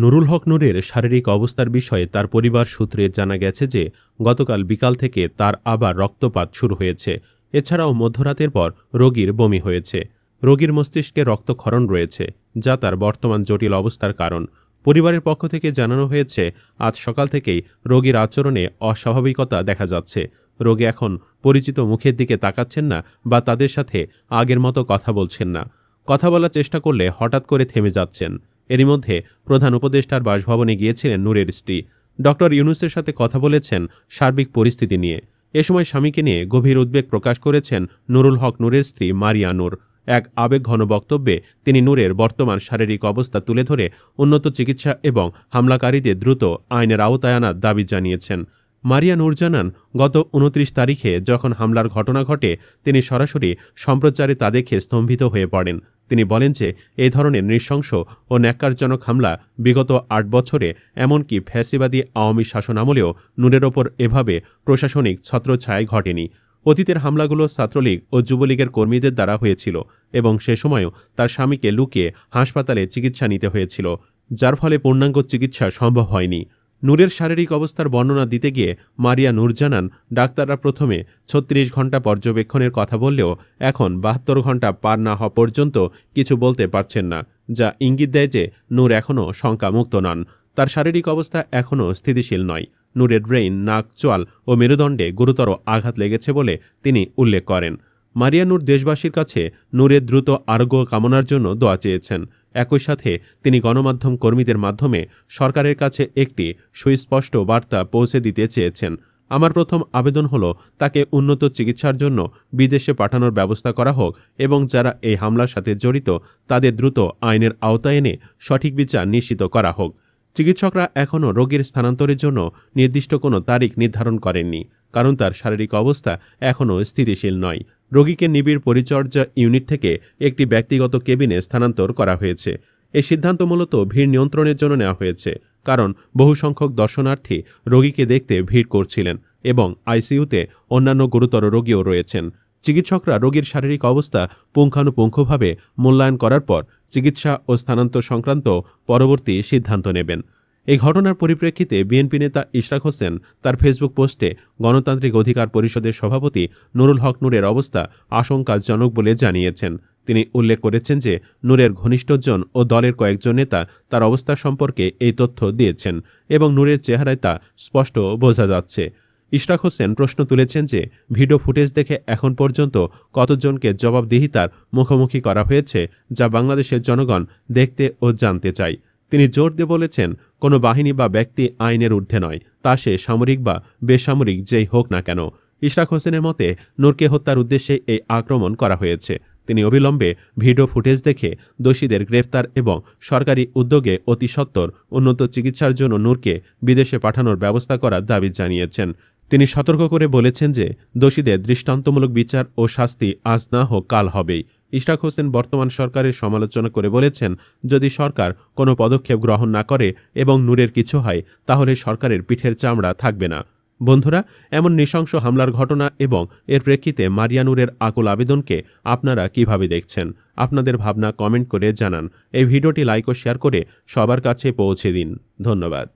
নুরুল হক নূরের শারীরিক অবস্থার বিষয়ে তার পরিবার সূত্রে জানা গেছে যে, গতকাল বিকাল থেকে তার আবার রক্তপাত শুরু হয়েছে। এছাড়াও মধ্যরাতের পর রোগীর বমি হয়েছে। রোগীর মস্তিষ্কে রক্তক্ষরণ রয়েছে, যা তার বর্তমান জটিল অবস্থার কারণ। পরিবারের পক্ষ থেকে জানানো হয়েছে, আজ সকাল থেকেই রোগীর আচরণে অস্বাভাবিকতা দেখা যাচ্ছে। রোগী এখন পরিচিত মুখের দিকে তাকাচ্ছেন না বা তাদের সাথে আগের মতো কথা বলছেন না। কথা বলার চেষ্টা করলে হঠাৎ করে থেমে যাচ্ছেন। এরই মধ্যে প্রধান উপদেষ্টার বাসভবনে গিয়েছিলেন নূরের স্ত্রী। ডক্টর ইউনুসের সাথে কথা বলেছেন সার্বিক পরিস্থিতি নিয়ে। এ সময় স্বামীকে নিয়ে গভীর উদ্বেগ প্রকাশ করেছেন নুরুল হক নূরের স্ত্রী মারিয়া নূর। এক আবেগঘন বক্তব্যে তিনি নূরের বর্তমান শারীরিক অবস্থা তুলে ধরে উন্নত চিকিৎসা এবং হামলাকারীদের দ্রুত আইনের আওতায় আনার দাবি জানিয়েছেন। মারিয়া নূর জানান, গত উনত্রিশ তারিখে যখন হামলার ঘটনা ঘটে, তিনি সরাসরি সম্প্রচারে তা দেখে স্তম্ভিত হয়ে পড়েন। তিনি বলেন যে এই ধরনের নৃশংস ও ন্যাক্কারজনক হামলা বিগত আট বছরে এমনকি ফ্যাসিবাদী আওয়ামী শাসন আমলেও নূরের ওপর এভাবে প্রশাসনিক ছত্রছায়ায় ঘটেনি। অতীতের হামলাগুলো ছাত্রলীগ ও যুবলীগের কর্মীদের দ্বারা হয়েছিল এবং সে সময়ও তার স্বামীকে লুকিয়ে হাসপাতালে চিকিৎসা নিতে হয়েছিল, যার ফলে পূর্ণাঙ্গ চিকিৎসা সম্ভব হয়নি। নূরের শারীরিক অবস্থার বর্ণনা দিতে গিয়ে মারিয়া নূর জানান, ডাক্তাররা প্রথমে ছত্রিশ ঘণ্টা পর্যবেক্ষণের কথা বললেও এখন বাহাত্তর ঘণ্টা পার না হওয়া পর্যন্ত কিছু বলতে পারছেন না, যা ইঙ্গিত দেয় যে নূর এখনও শঙ্কামুক্ত নন। তার শারীরিক অবস্থা এখনও স্থিতিশীল নয়। নূরের ব্রেইন, নাক, চোয়াল ও মেরুদণ্ডে গুরুতর আঘাত লেগেছে বলে তিনি উল্লেখ করেন। মারিয়া নূর দেশবাসীর কাছে নূরের দ্রুত আরোগ্য কামনার জন্য দোয়া চেয়েছেন। একই সাথে তিনি গণমাধ্যম কর্মীদের মাধ্যমে সরকারের কাছে একটি সুস্পষ্ট বার্তা পৌঁছে দিতে চেয়েছেন। আমার প্রথম আবেদন হল, তাকে উন্নত চিকিৎসার জন্য বিদেশে পাঠানোর ব্যবস্থা করা হোক এবং যারা এই হামলার সাথে জড়িত, তাদের দ্রুত আইনের আওতায় এনে সঠিক বিচার নিশ্চিত করা হোক। চিকিৎসকরা এখনও রোগীর স্থানান্তরের জন্য নির্দিষ্ট কোনো তারিখ নির্ধারণ করেননি, কারণ তার শারীরিক অবস্থা এখনও স্থিতিশীল নয়। রোগীকে নিবিড় পরিচর্যা ইউনিট থেকে একটি ব্যক্তিগত কেবিনে স্থানান্তর করা হয়েছে। এই সিদ্ধান্ত মূলত ভিড় নিয়ন্ত্রণের জন্য নেওয়া হয়েছে, কারণ বহু সংখ্যক দর্শনার্থী রোগীকে দেখতে ভিড় করছিলেন এবং আইসিইউতে অন্যান্য গুরুতর রোগীও রয়েছেন। চিকিৎসকরা রোগীর শারীরিক অবস্থা পুঙ্খানুপুঙ্খভাবে মূল্যায়ন করার পর চিকিৎসা ও স্থানান্তর সংক্রান্ত পরবর্তী সিদ্ধান্ত নেবেন। এই ঘটনার পরিপ্রেক্ষিতে বিএনপি নেতা ইশরাক হোসেন তার ফেসবুক পোস্টে গণতান্ত্রিক অধিকার পরিষদের সভাপতি নুরুল হক নূরের অবস্থা আশঙ্কাজনক বলে জানিয়েছেন। তিনি উল্লেখ করেছেন যে নূরের ঘনিষ্ঠজন ও দলের কয়েকজন নেতা তার অবস্থা সম্পর্কে এই তথ্য দিয়েছেন এবং নূরের চেহারায় তা স্পষ্ট বোঝা যাচ্ছে। ইশরাক হোসেন প্রশ্ন তুলেছেন যে, ভিডিও ফুটেজ দেখে এখন পর্যন্ত কতজনকে জবাবদিহিতার মুখোমুখি করা হয়েছে যা বাংলাদেশের জনগণ দেখতে ও জানতে চায়। তিনি জোর দিয়ে বলেছেন, কোনো বাহিনী বা ব্যক্তি আইনের ঊর্ধ্বে নয়, তা সে সামরিক বা বেসামরিক যেই হোক না কেন। ইশরাক হোসেনের মতে, নূরকে হত্যার উদ্দেশ্যে এই আক্রমণ করা হয়েছে। তিনি অবিলম্বে ভিডিও ফুটেজ দেখে দোষীদের গ্রেফতার এবং সরকারি উদ্যোগে অতি সত্বর উন্নত চিকিৎসার জন্য নূরকে বিদেশে পাঠানোর ব্যবস্থা করার দাবি জানিয়েছেন। তিনি সতর্ক করে বলেছেন যে, দোষীদের দৃষ্টান্তমূলক বিচার ও শাস্তি আজ না হোক কাল হবেই। ইশরাক হোসেন বর্তমান সরকারের সমালোচনা করে বলেছেন, যদি সরকার কোনো পদক্ষেপ গ্রহণ না করে এবং নূরের কিছু হয়, তাহলে সরকারের পিঠের চামড়া থাকবে না। বন্ধুরা, এমন নৃশংস হামলার ঘটনা এবং এর প্রেক্ষিতে মারিয়ানুরের আকুল আবেদনকে আপনারা কীভাবে দেখছেন? আপনাদের ভাবনা কমেন্ট করে জানান। এই ভিডিওটি লাইক ও শেয়ার করে সবার কাছে পৌঁছে দিন। ধন্যবাদ।